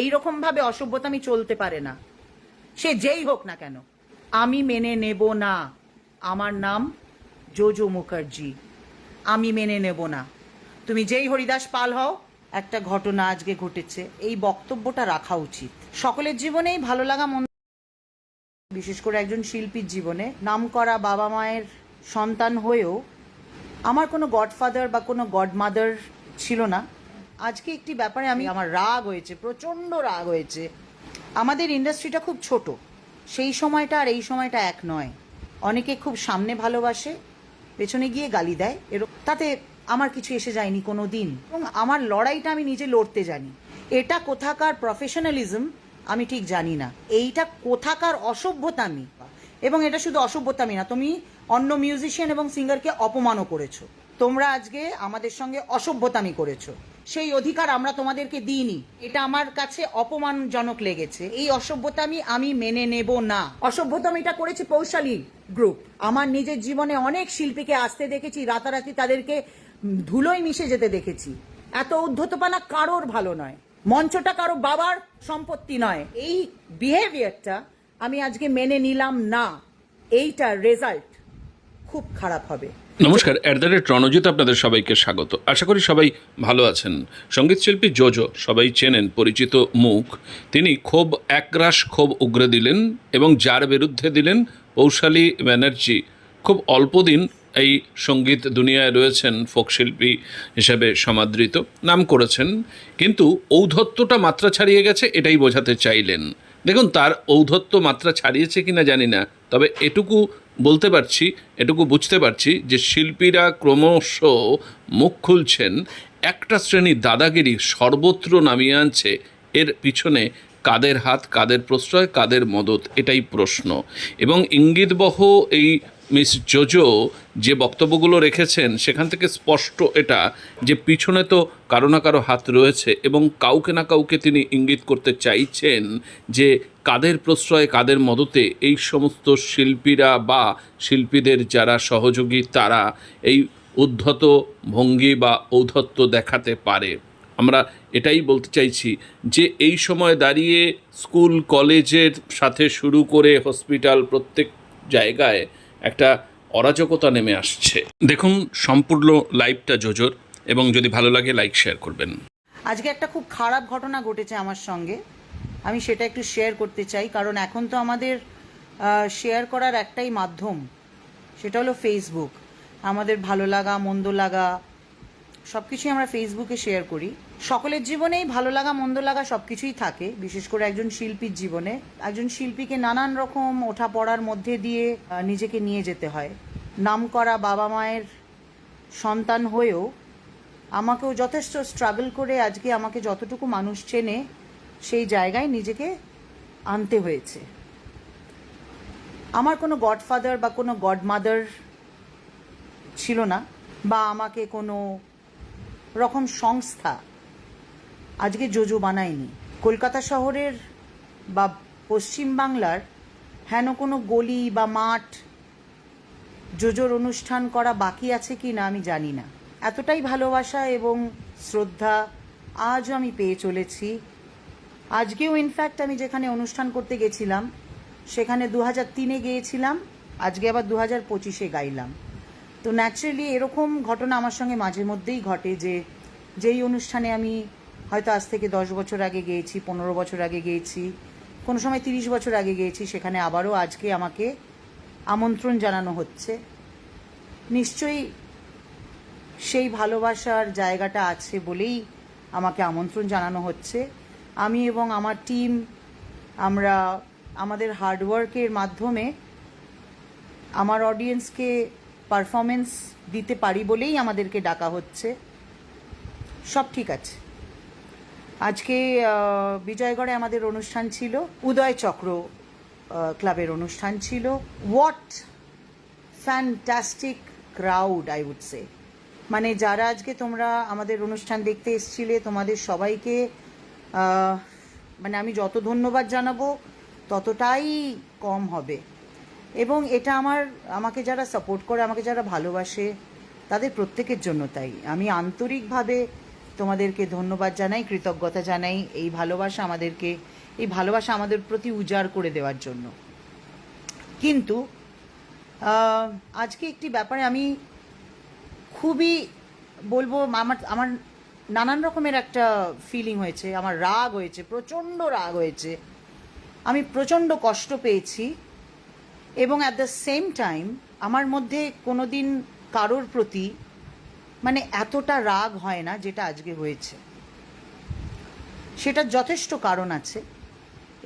এই রকম ভাবে অসভ্যতামি চলতে পারে না। সে যেই হোক না কেন, আমি মেনে নেব না। আমার নাম জোজো মুখার্জি। আমি মেনে নেব না। তুমি যেই হরিদাস পাল হও, একটা ঘটনা আজকে ঘটেছে। এই বক্তব্যটা রাখা উচিত। সকলের জীবনেই ভালো লাগা মন বিশেষ করে একজন শিল্পীর জীবনে। নামকরা বাবা মায়ের সন্তান হয়েও আমার কোনো গডফাদার বা কোনো গডমাদার ছিল না। আজকে একটি ব্যাপারে আমি আমার রাগ হয়েছে, প্রচণ্ড রাগ হয়েছে। আমাদের ইন্ডাস্ট্রিটা খুব ছোট। সেই সময়টা আর এই সময়টা এক নয়। অনেকে খুব সামনে ভালোবাসে, পেছনে গিয়ে গালি দেয়। এরকম তাতে আমার কিছু এসে যায়নি কোনো দিন এবং আমার লড়াইটা আমি নিজে লড়তে জানি। এটা কোথাকার প্রফেশনালিজম আমি ঠিক জানি না। এইটা কোথাকার অসভ্যতামি। এবং এটা শুধু অসভ্যতামি না, তুমি অন্য মিউজিশিয়ান এবং সিঙ্গারকে অপমানও করেছ। তোমরা আজকে আমাদের সঙ্গে অসভ্যতামি করেছ। সেই অধিকার আমরা তোমাদেরকে দিইনি। এটা আমার কাছে অপমানজনক লেগেছে। এই অসভ্যতামি আমি মেনে নেব না। অসভ্যতামিটা করেছে পৌশালী গ্রুপ। আমার নিজের জীবনে অনেক শিল্পীকে আসতে দেখেছি, রাতারাতি তাদেরকে ধুলোয় মিশে যেতে দেখেছি। এত উদ্ধতপানা কারোর ভালো নয়। মঞ্চটা কারও বাবার সম্পত্তি নয়। এই বিহেভিয়ারটা আমি আজকে মেনে নিলাম না। এইটার রেজাল্ট খুব খারাপ হবে। নমস্কার অ্যাট দ্য রেট রণজিৎ আপনাদের সবাইকে স্বাগত। আশা করি সবাই ভালো আছেন। সংগীত সঙ্গীতশিল্পী জোজো, সবাই চেনেন, পরিচিত মুখ। তিনি ক্ষোভ একরাশ, ক্ষোভ উগরে দিলেন এবং যার বিরুদ্ধে দিলেন পৌশালী ব্যানার্জি। খুব অল্প দিন এই সংগীত দুনিয়ায় রয়েছেন ফোক শিল্পী হিসেবে সমাদৃত, নাম করেছেন। কিন্তু ঔদ্ধত্যটা মাত্রা ছাড়িয়ে গেছে, এটাই বোঝাতে চাইলেন। দেখুন, তার ঔদ্ধত্য মাত্রা ছাড়িয়েছে কিনা জানি না, তবে এটুকু বলতে পারছি, এটুকু বুঝতে পারছি যে শিল্পীরা ক্রমশ মুখ খুলছেন, একটা শ্রেণির দাদাগিরি সর্বত্র নামিয়ে আনছে, এর পিছনে কাদের হাত, কাদের প্রশ্রয়, কাদের মদত, এটাই প্রশ্ন। এবং ইঙ্গিতবহ এই মিস জোজো যে বক্তব্যগুলো রেখেছেন, সেখান থেকে স্পষ্ট এটা যে পিছনে তো কারও না কারও হাত রয়েছে এবং কাউকে না কাউকে তিনি ইঙ্গিত করতে চাইছেন যে কাদের প্রশ্রয়, কাদের মদতে এই সমস্ত শিল্পীরা বা শিল্পীদের যারা সহযোগী, তারা এই উদ্ধত ভঙ্গি বা ঔদ্ধত্য দেখাতে পারে। আমরা এটাই বলতে চাইছি যে এই সময় দাঁড়িয়ে স্কুল, কলেজের সাথে শুরু করে হসপিটাল প্রত্যেক জায়গায় একটা অরাজকতা নেমে আসছে। দেখুন সম্পূর্ণ লাইভটা জোজোর এবং যদি ভালো লাগে লাইক, শেয়ার করবেন। আজকে একটা খুব খারাপ ঘটনা ঘটেছে আমার সঙ্গে। আমি সেটা একটু শেয়ার করতে চাই, কারণ এখন তো আমাদের শেয়ার করার একটাই মাধ্যম, সেটা হলো ফেসবুক আমাদের ভালো লাগা, মন্দ লাগা সব কিছুই আমরা ফেসবুকে শেয়ার করি। সকলের জীবনেই ভালো লাগা, মন্দ লাগা সব কিছুই থাকে, বিশেষ করে একজন শিল্পীর জীবনে। একজন শিল্পীকে নানান রকম ওঠা পড়ার মধ্যে দিয়ে নিজেকে নিয়ে যেতে হয়। নামকরা বাবা মায়ের সন্তান হয়েও আমাকেও যথেষ্ট স্ট্রাগল করে আজকে আমাকে যতটুকু মানুষ চেনে, সেই জায়গায় নিজেকে আনতে হয়েছে। আমার কোনো গডফাদার বা কোনো গডমাদার ছিল না, বা আমাকে কোনো রকম সংস্থা। আজকে জোজো বানায়নি। কলকাতা শহরের বা পশ্চিম বাংলার হেন কোনো গলি বা মাঠ জোজোর অনুষ্ঠান করা বাকি আছে কি না আমি জানি না। এতটাই ভালোবাসা এবং শ্রদ্ধা আজও আমি পেয়ে চলেছি। আজকেও ইনফ্যাক্ট আমি যেখানে অনুষ্ঠান করতে গেছিলাম, সেখানে দু হাজার তিনে গিয়েছিলাম, আজকে আবার দু হাজার পঁচিশে গাইলাম। তো ন্যাচারালি এরকম ঘটনা আমার সঙ্গে মাঝে মধ্যেই ঘটে যে, যেই অনুষ্ঠানে আমি হয়তো আজ থেকে দশ বছর আগে গিয়েছি, পনেরো বছর আগে গিয়েছি, কোনো সময় তিরিশ বছর আগে গিয়েছি, সেখানে আবারও আজকে আমাকে আমন্ত্রণ জানানো হচ্ছে। নিশ্চয়ই সেই ভালোবাসার জায়গাটা আছে বলেই আমাকে আমন্ত্রণ জানানো হচ্ছে। আমি এবং আমার টিম আমরা, আমাদের হার্ডওয়ার্কের মাধ্যমে আমার অডিয়েন্সকে পারফরমেন্স দিতে পারি বলেই আমাদেরকে ডাকা হচ্ছে। সব ঠিক আছে। আজকে বিজয়গড়ে আমাদের অনুষ্ঠান ছিল, উদয় চক্র ক্লাবের অনুষ্ঠান ছিল। What fantastic crowd I would say মানে যারা আজকে তোমরা আমাদের অনুষ্ঠান দেখতে এসছিলে, তোমাদের সবাইকে মানে আমি যত ধন্যবাদ জানাব, ততটাই কম হবে। এবং এটা আমার, আমাকে যারা সাপোর্ট করে, আমাকে যারা ভালোবাসে, তাদের প্রত্যেকের জন্য তাই। আমি আন্তরিকভাবে তোমাদেরকে ধন্যবাদ জানাই, কৃতজ্ঞতা জানাই এই ভালোবাসা আমাদেরকে, এই ভালোবাসা আমাদের প্রতি উজাড় করে দেওয়ার জন্য। কিন্তু আজকে একটি ব্যাপারে আমি খুবই বলব, আমার আমার নানান রকমের একটা ফিলিং হয়েছে, আমার রাগ হয়েছে, প্রচণ্ড রাগ হয়েছে। আমি প্রচণ্ড কষ্ট পেয়েছি। এবং অ্যাট দ্য সেম টাইম আমার মধ্যে কোনো দিন কারোর প্রতি মানে এতটা রাগ হয় না যেটা আজকে হয়েছে। সেটার যথেষ্ট কারণ আছে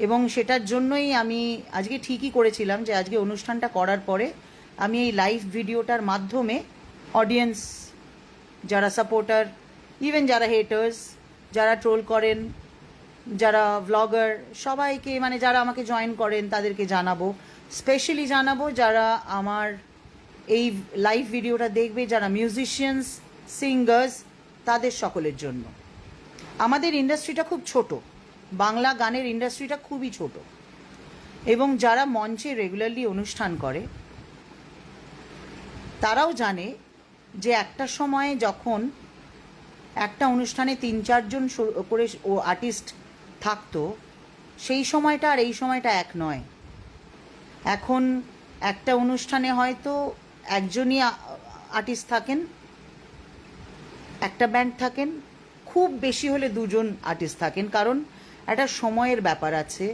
এবং সেটার জন্যই আমি আজকে ঠিকই করেছিলাম যে আজকে অনুষ্ঠানটা করার পরে আমি এই লাইভ ভিডিওটার মাধ্যমে অডিয়েন্স যারা সাপোর্টার ইভেন যারা হেটার্স যারা ট্রোল করেন, যারা ব্লগার সবাইকে মানে যারা আমাকে জয়েন করেন তাদেরকে জানাব। স্পেশালি জানাব যারা আমার এই লাইভ ভিডিওটা দেখবে, যারা মিউজিশিয়ানস সিঙ্গার্স তাদের সকলের জন্য। আমাদের ইন্ডাস্ট্রিটা খুব ছোট। বাংলা গানের ইন্ডাস্ট্রিটা খুবই ছোট। এবং যারা মঞ্চে রেগুলারলি অনুষ্ঠান করে, তারাও জানে যে একটা সময়ে যখন একটা অনুষ্ঠানে তিন, চারজন করে ও আর্টিস্ট থাকতো, সেই সময়টা আর এই সময়টা এক নয়। এখন একটা অনুষ্ঠানে হয়তো একজনই আর্টিস্ট থাকেন, একটা ব্যান্ড থাকেন, খুব বেশি হলে দুজন আর্টিস্ট থাকেন, কারণ একটা সময়ের ব্যাপার আছে।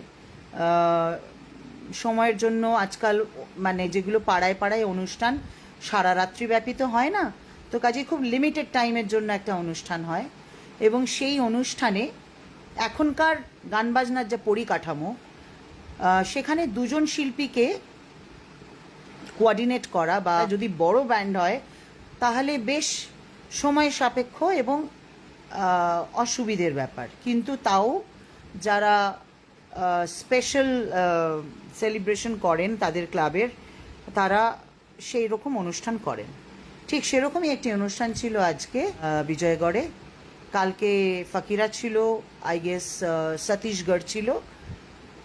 সময়ের জন্য আজকাল মানে যেগুলো পাড়ায় পাড়ায় অনুষ্ঠান, সারা রাত্রি ব্যাপী তো হয় না, তো কাজে খুব লিমিটেড টাইমের জন্য একটা অনুষ্ঠান হয়। এবং সেই অনুষ্ঠানে এখনকার গান বাজনার যে পরিকাঠামো সেখানে দুজন শিল্পীকে কোঅর্ডিনেট করা বা যদি বড় ব্যান্ড হয় তাহলে বেশ সময় সাপেক্ষ এবং অসুবিধের ব্যাপার। কিন্তু তাও যারা স্পেশাল সেলিব্রেশন করেন তাদের ক্লাবের তারা সেই রকম অনুষ্ঠান করেন। ঠিক সেরকমই একটি অনুষ্ঠান ছিল আজকে বিজয়গড়ে। কালকে ফাকিরা ছিল আই গেস সতীশগড় ছিল।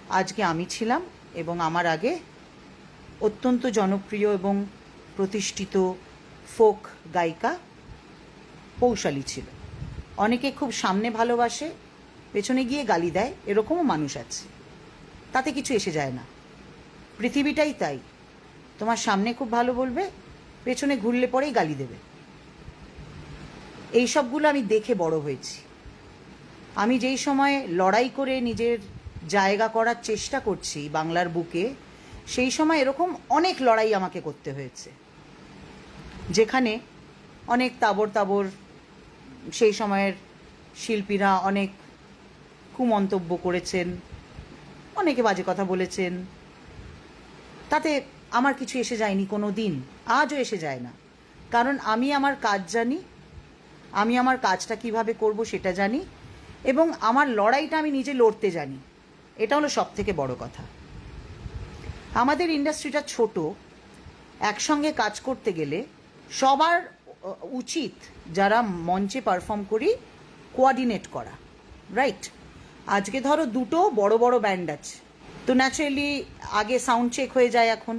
আজকে আমি ছিলাম এবং আমার আগে অত্যন্ত জনপ্রিয় এবং প্রতিষ্ঠিত ফোক গায়িকা পৌশালী ছিল। অনেকে খুব সামনে ভালোবাসে, পেছনে গিয়ে গালি দেয়, এরকমও মানুষ আছে। তাতে কিছু এসে যায় না। পৃথিবীটাই তাই। তোমার সামনে খুব ভালো বলবে, পেছনে ঘুরলে পরেই গালি দেবে। এই সবগুলো আমি দেখে বড় হয়েছি। আমি যেই সময় লড়াই করে নিজের জায়গা করার চেষ্টা করছি বাংলার বুকে, সেই সময় এরকম অনেক লড়াই আমাকে করতে হয়েছে। যেখানে অনেক তাবর তাবর সেই সময়ের শিল্পীরা অনেক কুমন্তব্য করেছেন, অনেকে বাজে কথা বলেছেন। তাতে আমার কিছু এসে যায়নি কোনো দিন আজও এসে যায় না। কারণ আমি আমার কাজ জানি, আমি আমার কাজটা কীভাবে করব সেটা জানি, এবং আমার লড়াইটা আমি নিজে লড়তে জানি। এটা হলো সব থেকে বড় কথা। আমাদের ইন্ডাস্ট্রিটা ছোট, একসঙ্গে কাজ করতে গেলে সবার উচিত যারা মঞ্চে পারফর্ম করি, কোঅর্ডিনেট করা, রাইট? আজকে ধরো দুটো বড় বড় ব্যান্ড আছে, তো ন্যাচারালি আগে সাউন্ড চেক হয়ে যায় এখন।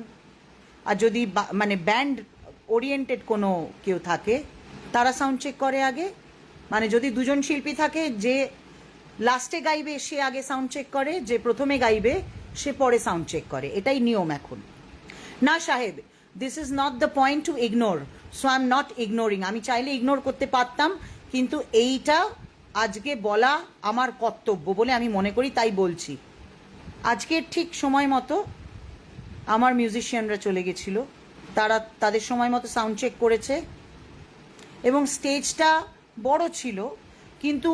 আর যদি মানে ব্যান্ড ওরিয়েন্টেড কোনো কেউ থাকে, তারা সাউন্ড চেক করে আগে। মানে যদি দুজন শিল্পী থাকে যে লাস্টে গাইবে, সে আগে সাউন্ড চেক করে, যে প্রথমে গাইবে, সে পরে সাউন্ড চেক করে। এটাই নিয়ম এখন। না, সাহেব this is not the point to ignore so I am not ignoring আমি চাইলে ইগনোর করতে পারতাম, কিন্তু এইটা আজকে বলা আমার কর্তব্য বলে আমি মনে করি, তাই বলছি। আজকের ঠিক সময় মতো আমার মিউজিশিয়ানরা চলে গেছিল। তারা তাদের সময় মতো সাউন্ড চেক করেছে। এবং স্টেজটা বড় ছিল, কিন্তু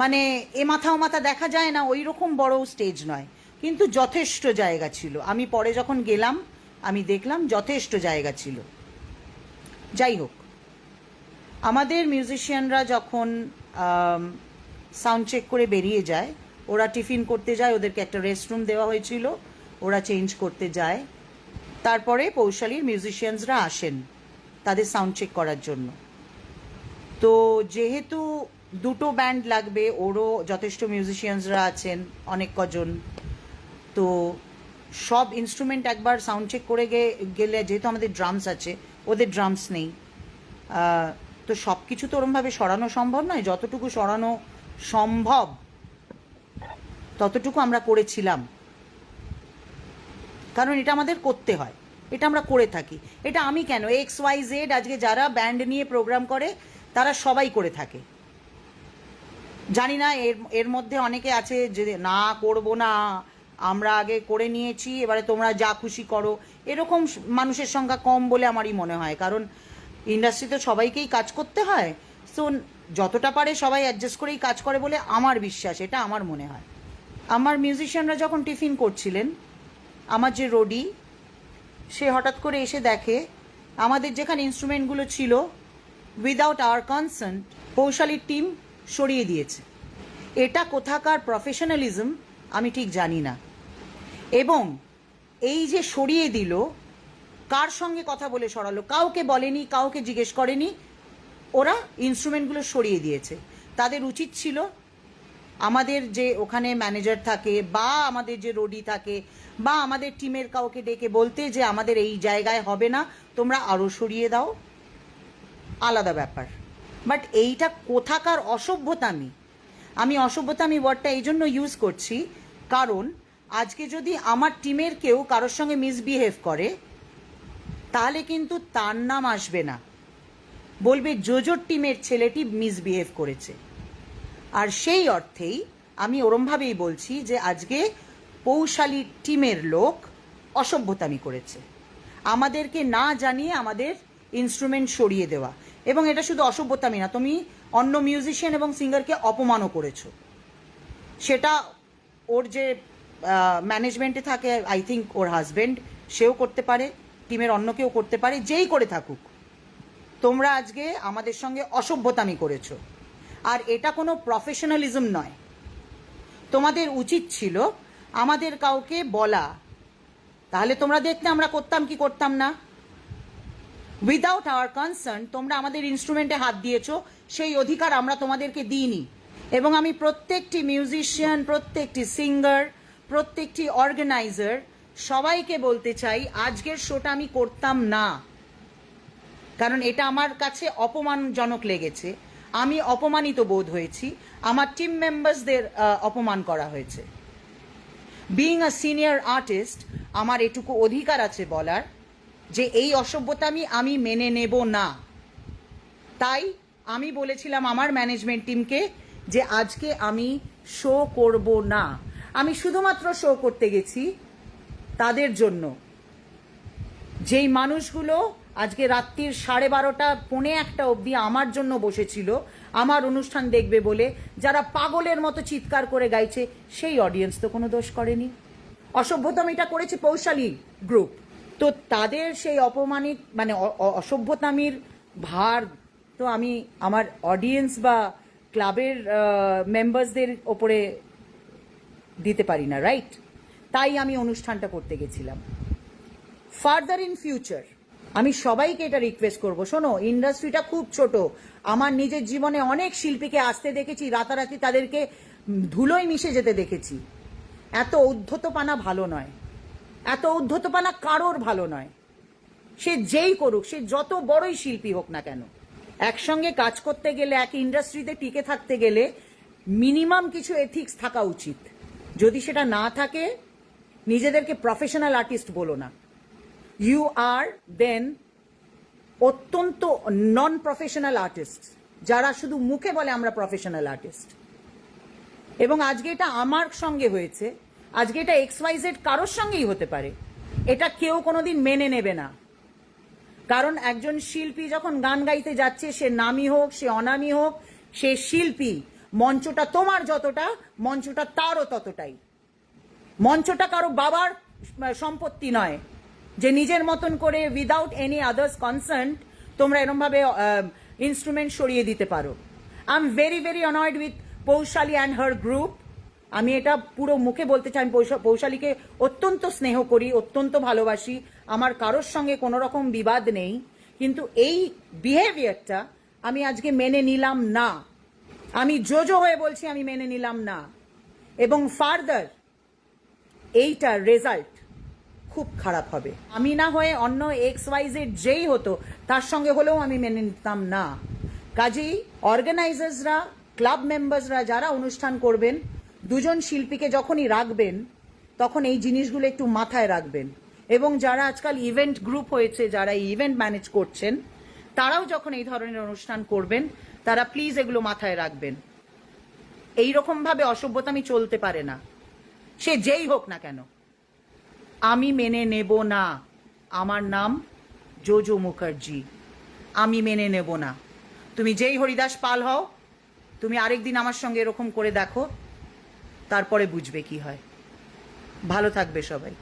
মানে এ মাথা ও মাথা দেখা যায় না ওই রকম বড় স্টেজ নয়। কিন্তু যথেষ্ট জায়গা ছিল। আমি পরে যখন গেলাম, আমি দেখলাম যথেষ্ট জায়গা ছিল। যাই হোক, আমাদের মিউজিশিয়ানরা যখন সাউন্ড চেক করে বেরিয়ে যায়, ওরা টিফিন করতে যায়, ওদেরকে একটা রেস্টরুম দেওয়া হয়েছিল, ওরা চেঞ্জ করতে যায়। তারপরে পৌশালীর মিউজিশিয়ানসরা আসেন তাদের সাউন্ড চেক করার জন্য। তো যেহেতু দুটো ব্যান্ড লাগবে, ওরও যথেষ্ট মিউজিশিয়ানসরা আছেন, অনেক কজন। তো সব ইনস্ট্রুমেন্ট একবার সাউন্ড চেক করে গেলে, যেহেতু আমাদের ড্রামস আছে, ওদের ড্রামস নেই। তো সব কিছু তো ওরমভাবে সরানো সম্ভব নয়, যতটুকু সরানো সম্ভব, ততটুকু আমরা করেছিলাম। কারণ এটা আমাদের করতে হয়, এটা আমরা করে থাকি। এটা আমি কেন? এক্স ওয়াই জেড আজকে যারা ব্যান্ড নিয়ে প্রোগ্রাম করে, তারা সবাই করে থাকে। জানি না, এর এর মধ্যে অনেকে আছে যে না করব না, আমরা আগে করে নিয়েছি, এবারে তোমরা যা খুশি করো। এরকম মানুষের সংখ্যা কম বলে আমারই মনে হয়, কারণ ইন্ডাস্ট্রিতে সবাইকেই কাজ করতে হয়। সো যতটা পারে সবাই অ্যাডজাস্ট করেই কাজ করে বলে আমার বিশ্বাস, এটা আমার মনে হয়। আমার মিউজিশিয়ানরা যখন টিফিন করছিলেন, আমার যে রোডি, সে হঠাৎ করে এসে দেখে, আমাদের যেখানে ইনস্ট্রুমেন্টগুলো ছিল উইদাউট আওয়ার কনসার্ন কৌশালীর টিম সরিয়ে দিয়েছে। এটা কোথাকার প্রফেশনালিজম আমি ঠিক জানি না। এবং এই যে সরিয়ে দিল, কার সঙ্গে কথা বলে সরালো? কাউকে বলেনি, কাউকে জিজ্ঞেস করেনি। ওরা ইনস্ট্রুমেন্টগুলো সরিয়ে দিয়েছে। তাদের উচিত ছিল আমাদের যে ওখানে ম্যানেজার থাকে বা আমাদের যে রোডি থাকে বা আমাদের টিমের কাউকে ডেকে বলতে যে আমাদের এই জায়গায় হবে না, তোমরা আরও সরিয়ে দাও। আলাদা ব্যাপার। বাট এইটা কোথাকার অসভ্যতামি আমি? অসভ্যতামি ওয়ার্ডটা এই জন্য ইউজ করছি, কারণ আজকে যদি আমার টিমের কেউ কারোর সঙ্গে মিসবিহেভ করে, তাহলে কিন্তু তার নাম আসবে না। বলবে, জোজোর টিমের ছেলেটি মিসবিহেভ করেছে। আর সেই অর্থেই আমি ওরমভাবেই বলছি যে আজকে পৌশালী টিমের লোক অসভ্যতামি করেছে। আমাদেরকে না জানিয়ে আমাদের ইনস্ট্রুমেন্ট সরিয়ে দেওয়া। এবং এটা শুধু অসভ্যতামি না তুমি অন্য মিউজিশিয়ান এবং সিঙ্গারকে অপমানও করেছ। সেটা ওর যে ম্যানেজমেন্টে থাকে আই থিঙ্ক ওর হাজবেন্ড সেও করতে পারে টিমের অন্য কেউ করতে পারে, যেই করে থাকুক। তোমরা আজকে আমাদের সঙ্গে অসভ্যতামি করেছ। আর এটা কোনো প্রফেশনালিজম নয়। তোমাদের উচিত ছিল আমাদের কাউকে বলা। তাহলে তোমরা দেখতে আমরা করতাম কি করতাম না? উইদাউট আওয়ার কনসার্ন তোমরা আমাদের ইনস্ট্রুমেন্টে হাত দিয়েছ, সেই অধিকার আমরা তোমাদেরকে দিইনি। এবং আমি প্রত্যেকটি মিউজিশিয়ান প্রত্যেকটি সিঙ্গার প্রত্যেকটি অর্গানাইজার সবাইকে বলতে চাই, আজকের শোটা আমি করতাম না। কারণ এটা আমার কাছে অপমানজনক লেগেছে। আমি অপমানিত বোধ হয়েছি। আমার টিম মেম্বার্সদের অপমান করা হয়েছে। বিইং আ সিনিয়র আর্টিস্ট আমার এটুকু অধিকার আছে বলার। যে এই অসভ্যতামি আমি আমি মেনে নেব না। তাই আমি বলেছিলাম আমার ম্যানেজমেন্ট টিমকে যে আজকে আমি শো করব না। আমি শুধুমাত্র শো করতে গেছি তাদের জন্য। যেই মানুষগুলো আজকে রাত্রির সাড়ে বারোটা, পৌনে একটা অবধি আমার জন্য বসেছিল, আমার অনুষ্ঠান দেখবে বলে, যারা পাগলের মতো চিৎকার করে গাইছে, সেই অডিয়েন্স তো কোনো দোষ করেনি। অসভ্যতম এটা করেছে পৌশালী গ্রুপ তো তাদের সেই অপমানিত মানে অসভ্যতামির ভার তো আমি আমার অডিয়েন্স বা ক্লাবের মেম্বার্সদের ওপরে দিতে পারি না রাইট তাই আমি অনুষ্ঠানটা করতে গেছিলাম। ফার্দার ইন ফিউচার আমি সবাইকে এটা রিকোয়েস্ট করব। শোনো ইন্ডাস্ট্রিটা খুব ছোট। আমার নিজের জীবনে অনেক শিল্পীকে আসতে দেখেছি, রাতারাতি তাদেরকে ধুলোয় মিশে যেতে দেখেছি। এত উদ্ধতপানা ভালো নয়। এত উদ্ধতপানা কারোর ভালো নয়। সে যেই করুক, সে যত বড়ই শিল্পী হোক না কেন, একসঙ্গে কাজ করতে গেলে, এক ইন্ডাস্ট্রিতে টিকে থাকতে গেলে মিনিমাম কিছু এথিক্স থাকা উচিত। যদি সেটা না থাকে, নিজেদেরকে প্রফেশনাল আর্টিস্ট বলো না। ইউ আর দেন অত্যন্ত নন প্রফেশনাল আর্টিস্ট যারা শুধু মুখে বলে আমরা প্রফেশনাল আর্টিস্ট এবং আজকে এটা আমার সঙ্গে হয়েছে আজকে এটা এক্স ওয়াই জেড কারোর সঙ্গেই হতে পারে। এটা কেউ কোনোদিন মেনে নেবে না। কারণ একজন শিল্পী যখন গান গাইতে যাচ্ছে, সে নামি হোক, সে অনামি হোক, সে শিল্পী, মঞ্চটা তোমার যতটা, মঞ্চটা তারও ততটাই। মঞ্চটা কারও বাবার সম্পত্তি নয়। যে নিজের মতন করে উইদাউট এনি আদার্স কনসার্ন তোমরা এরমভাবে ইনস্ট্রুমেন্ট সরিয়ে দিতে পারো। I am very very annoyed with Poushali and her group আমি এটা পুরো মুখে বলতে চাই, আমি পৌশা- পৌশালীকে অত্যন্ত স্নেহ করি, অত্যন্ত ভালোবাসি। আমার কারোর সঙ্গে কোনো রকম বিবাদ নেই, কিন্তু এই বিহেভিয়ারটা আমি আজকে মেনে নিলাম না। আমি জোজো হয়ে বলছি, আমি মেনে নিলাম না। এবং ফার্দার এইটার রেজাল্ট খুব খারাপ হবে। আমি না হয়ে অন্য এক্স ওয়াইজের যেই হতো, তার সঙ্গে হলেও আমি মেনে নিতাম না। কাজেই অর্গানাইজার্সরা ক্লাব মেম্বার্সরা যারা অনুষ্ঠান করবেন দুজন শিল্পীকে যখনই রাখবেন, তখন এই জিনিসগুলো একটু মাথায় রাখবেন। এবং যারা আজকাল ইভেন্ট গ্রুপ হয়েছে, যারা ইভেন্ট ম্যানেজ করছেন, তারাও যখন এই ধরনের অনুষ্ঠান করবেন, তারা প্লিজ এগুলো মাথায় রাখবেন। এই ভাবে অসভ্যতামি চলতে পারে না। সে যেই হোক না কেন। আমি মেনে নেব না। আমার নাম জোজো মুখার্জি। আমি মেনে নেব না। তুমি যেই হরিদাস পাল হও, তুমি আরেকদিন আমার সঙ্গে এরকম করে দেখো। তারপরে বুঝবে কি হয়। ভালো থাকবে সবাই।